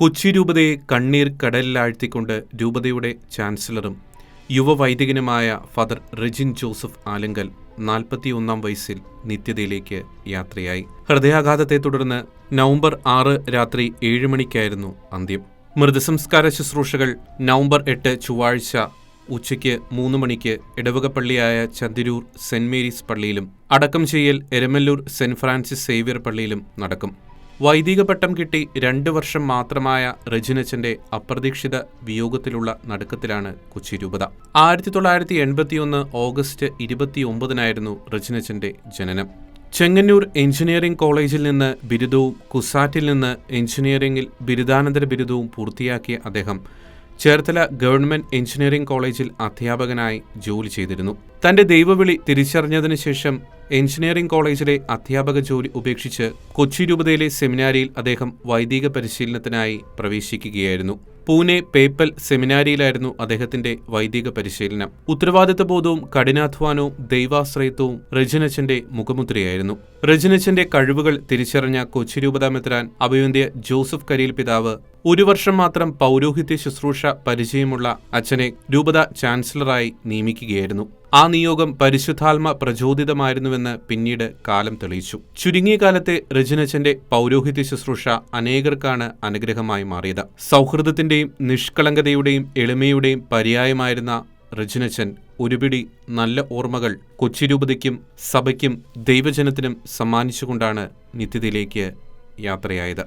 കൊച്ചി രൂപതയെ കണ്ണീർ കടലിലാഴ്ത്തിക്കൊണ്ട് രൂപതയുടെ ചാൻസലറും യുവവൈദികനുമായ ഫാദർ റെജിൻ ജോസഫ് ആലങ്കൽ നാൽപ്പത്തിയൊന്നാം വയസ്സിൽ നിത്യതയിലേക്ക് യാത്രയായി. ഹൃദയാഘാതത്തെ തുടർന്ന് നവംബർ ആറ് രാത്രി ഏഴ് മണിക്കായിരുന്നു അന്ത്യം. മൃതസംസ്കാര ശുശ്രൂഷകൾ നവംബർ എട്ട് ചൊവ്വാഴ്ച ഉച്ചയ്ക്ക് മൂന്ന് മണിക്ക് ഇടവകപ്പള്ളിയായ ചന്തിരൂർ സെന്റ് മേരീസ് പള്ളിയിലും അടക്കം ചെയ്യൽ എരമല്ലൂർ സെന്റ് ഫ്രാൻസിസ് സേവ്യർ പള്ളിയിലും നടക്കും. വൈദിക പട്ടം കിട്ടി രണ്ടു വർഷം മാത്രമായ റജിനച്ചന്റെ അപ്രതീക്ഷിത വിയോഗത്തിലുള്ള നടുക്കത്തിലാണ് കൊച്ചി രൂപത. ആയിരത്തി തൊള്ളായിരത്തി എൺപത്തിയൊന്ന് ഓഗസ്റ്റ് ഇരുപത്തിയൊമ്പതിനായിരുന്നു റജിനച്ചന്റെ ജനനം. ചെങ്ങന്നൂർ എഞ്ചിനീയറിംഗ് കോളേജിൽ നിന്ന് ബിരുദവും കുസാറ്റിൽ നിന്ന് എഞ്ചിനീയറിംഗിൽ ബിരുദാനന്തര ബിരുദവും പൂർത്തിയാക്കിയ അദ്ദേഹം ചേർത്തല ഗവൺമെന്റ് എഞ്ചിനീയറിംഗ് കോളേജിൽ അധ്യാപകനായി ജോലി ചെയ്തിരുന്നു. തന്റെ ദൈവവിളി തിരിച്ചറിഞ്ഞതിനു ശേഷം എഞ്ചിനീയറിംഗ് കോളേജിലെ അധ്യാപക ജോലി ഉപേക്ഷിച്ച് കൊച്ചി രൂപതയിലെ സെമിനാരിയിൽ അദ്ദേഹം വൈദിക പരിശീലനത്തിനായി പ്രവേശിക്കുകയായിരുന്നു. പൂനെ പേപ്പൽ സെമിനാരിയിലായിരുന്നു അദ്ദേഹത്തിന്റെ വൈദിക പരിശീലനം. ഉത്തരവാദിത്തബോധവും കഠിനാധ്വാനവും ദൈവാശ്രയത്വവും രജനച്ചന്റെ മുഖമുദ്രയായിരുന്നു. രജനച്ചന്റെ കഴിവുകൾ തിരിച്ചറിഞ്ഞ കൊച്ചി രൂപതാ മെത്രാൻ അഭിവന്ധ്യ ജോസഫ് കരിയിൽ പിതാവ് ഒരു വർഷം മാത്രം പൗരോഹിത്യ ശുശ്രൂഷ പരിചയമുള്ള അച്ഛനെ രൂപത ചാൻസലറായി നിയമിക്കുകയായിരുന്നു. ആ നിയോഗം പരിശുദ്ധാത്മ പ്രചോദിതമായിരുന്നുവെന്ന് പിന്നീട് കാലം തെളിയിച്ചു. ചുരുങ്ങിയ കാലത്തെ രജനച്ചന്റെ പൗരോഹിത്യ ശുശ്രൂഷ അനേകർക്കാണ് അനുഗ്രഹമായി മാറിയത്. സൗഹൃദത്തിന്റെയും നിഷ്കളങ്കതയുടെയും എളിമയുടെയും പര്യായമായിരുന്ന രജനച്ചൻ ഒരുപിടി നല്ല ഓർമ്മകൾ കൊച്ചിരൂപതയ്ക്കും സഭയ്ക്കും ദൈവജനത്തിനും സമ്മാനിച്ചുകൊണ്ടാണ് നിത്യതയിലേക്ക് യാത്രയായത്.